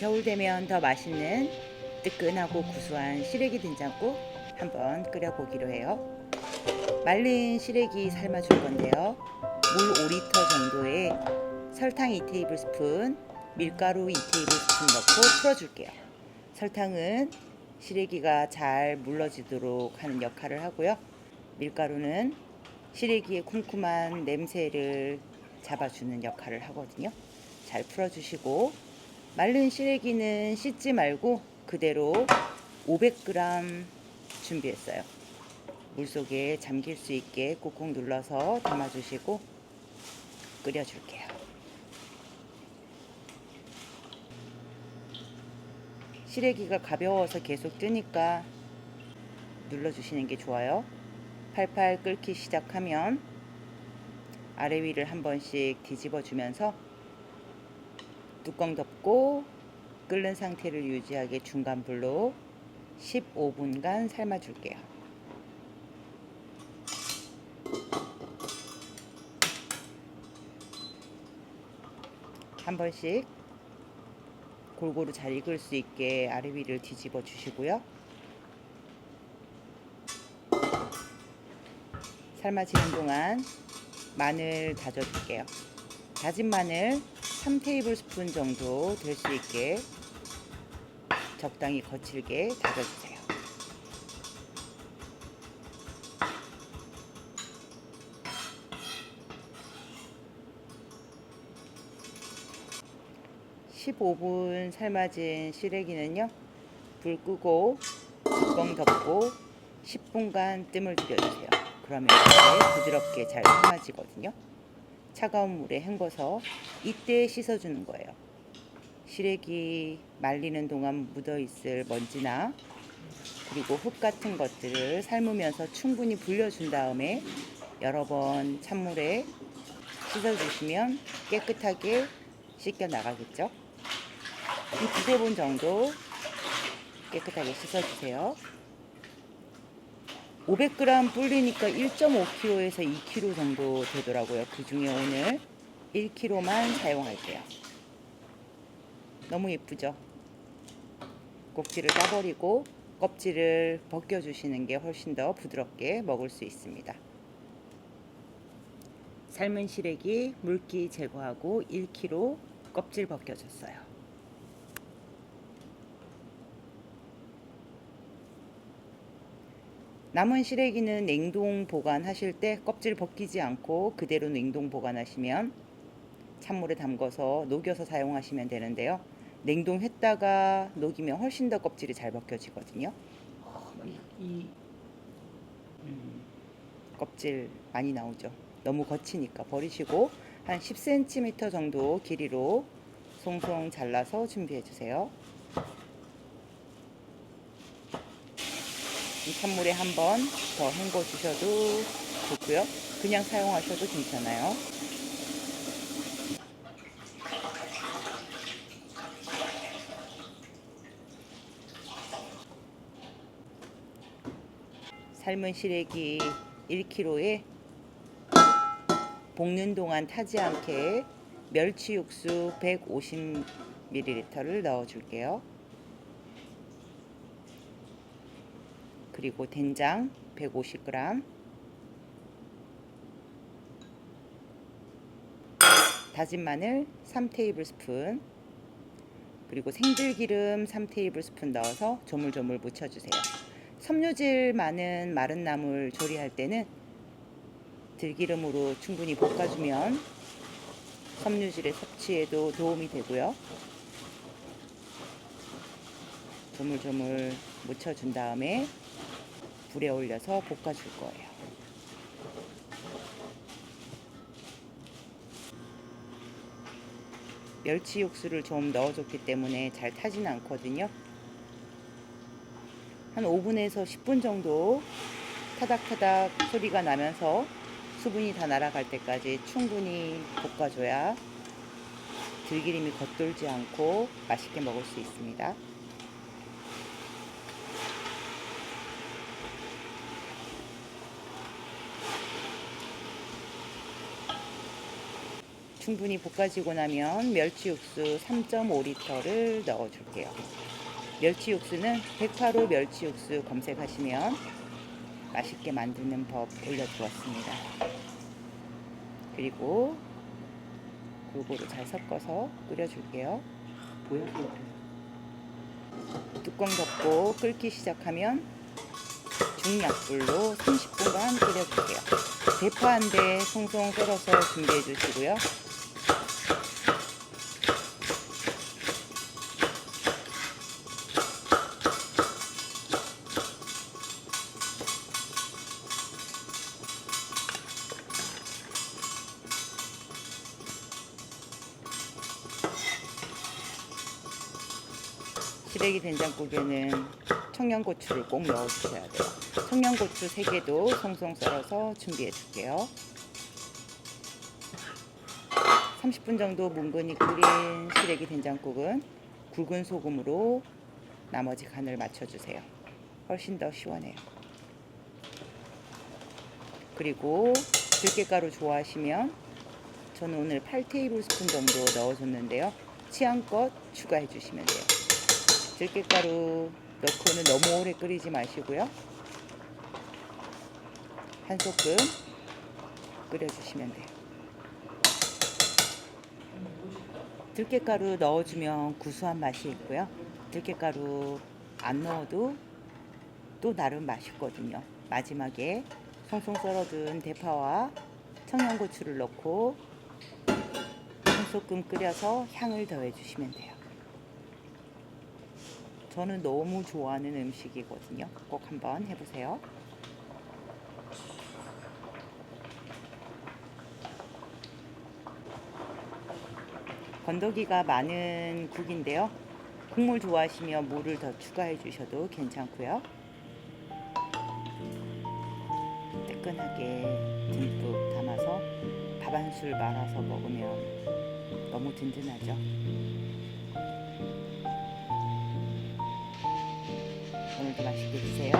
겨울 되면 더 맛있는 뜨끈하고 구수한 시래기 된장국 한번 끓여보기로 해요. 말린 시래기 삶아줄 건데요. 물 5리터 정도에 설탕 2테이블스푼, 밀가루 2테이블스푼 넣고 풀어줄게요. 설탕은 시래기가 잘 물러지도록 하는 역할을 하고요. 밀가루는 시래기의 쿰쿰한 냄새를 잡아주는 역할을 하거든요. 잘 풀어주시고 말른 시래기는 씻지 말고 그대로 500g 준비했어요. 물속에 잠길 수 있게 꾹꾹 눌러서 담아주시고 끓여줄게요. 시래기가 가벼워서 계속 뜨니까 눌러주시는 게 좋아요. 팔팔 끓기 시작하면 아래 위를 한 번씩 뒤집어 주면서 뚜껑 덮고 끓는 상태를 유지하게 중간 불로 15분간 삶아 줄게요. 한 번씩 골고루 잘 익을 수 있게 아래 위를 뒤집어 주시고요. 삶아지는 동안 마늘 다져줄게요. 다진 마늘 3테이블 스푼 정도 될 수 있게 적당히 거칠게 다져주세요. (15분) 삶아진 시래기는요 불 끄고 뚜껑 덮고 (10분간) 뜸을 들여주세요 그러면 이렇게 부드럽게 잘 삶아지거든요 차가운 물에 헹궈서 이때 씻어주는 거예요. 시래기 말리는 동안 묻어 있을 먼지나 그리고 흙 같은 것들을 삶으면서 충분히 불려준 다음에 여러 번 찬물에 씻어주시면 깨끗하게 씻겨 나가겠죠. 이 두세 번 정도 깨끗하게 씻어주세요. 500g 불리니까 1.5kg에서 2kg 정도 되더라고요. 그 중에 오늘 1kg만 사용할게요. 너무 예쁘죠? 꼭지를 따버리고 껍질을 벗겨주시는 게 훨씬 더 부드럽게 먹을 수 있습니다. 삶은 시래기 물기 제거하고 1kg 껍질 벗겨줬어요. 남은 시래기는 냉동 보관하실 때 껍질 벗기지 않고 그대로 냉동 보관하시면 찬물에 담궈서 녹여서 사용하시면 되는데요. 냉동했다가 녹이면 훨씬 더 껍질이 잘 벗겨지거든요. 이 음, 껍질 많이 나오죠. 너무 거치니까 버리시고 한 10cm 정도 길이로 송송 잘라서 준비해 주세요. 찬물에 한 번 더 헹궈 주셔도 좋고요. 그냥 사용하셔도 괜찮아요. 삶은 시래기 1kg에 볶는 동안 타지 않게 멸치 육수 150ml를 넣어 줄게요. 그리고 된장 150g 다진 마늘 3테이블스푼 그리고 생들기름 3테이블스푼 넣어서 조물조물 묻혀주세요. 섬유질 많은 마른 나물 조리할 때는 들기름으로 충분히 볶아주면 섬유질의 섭취에도 도움이 되고요. 조물조물 묻혀준 다음에 불에 올려서 볶아줄 거예요. 멸치 육수를 좀 넣어줬기 때문에 잘 타진 않거든요. 한 5분에서 10분 정도 타닥타닥 소리가 나면서 수분이 다 날아갈 때까지 충분히 볶아줘야 들기름이 겉돌지 않고 맛있게 먹을 수 있습니다. 충분히 볶아지고 나면 멸치 육수 3.5리터를 넣어줄게요. 멸치 육수는 108호 멸치 육수 검색하시면 맛있게 만드는 법 올려두었습니다. 그리고 골고루 잘 섞어서 끓여줄게요. 이거? 뚜껑 덮고 끓기 시작하면 중약불로 30분간 끓여줄게요. 대파 한 대 송송 썰어서 준비해 주시고요. 시래기 된장국에는 청양고추를 꼭 넣어 주셔야 돼요. 청양고추 3개도 송송 썰어서 준비해 줄게요. 30분 정도 뭉근히 끓인 시래기 된장국은 굵은 소금으로 나머지 간을 맞춰주세요. 훨씬 더 시원해요. 그리고 들깨가루 좋아하시면 저는 오늘 8테이블 스푼 정도 넣어줬는데요. 취향껏 추가해 주시면 돼요. 들깨가루 넣고는 너무 오래 끓이지 마시고요. 한 소끔 끓여주시면 돼요. 들깨가루 넣어주면 구수한 맛이 있고요. 들깨가루 안 넣어도 또 나름 맛있거든요. 마지막에 송송 썰어둔 대파와 청양고추를 넣고 한 소끔 끓여서 향을 더해주시면 돼요. 저는 너무 좋아하는 음식이거든요. 꼭 한번 해보세요. 건더기가 많은 국인데요. 국물 좋아하시면 물을 더 추가해 주셔도 괜찮고요. 뜨끈하게 듬뿍 담아서 밥 한 술 말아서 먹으면 너무 든든하죠. 오늘도 맛있게 드세요.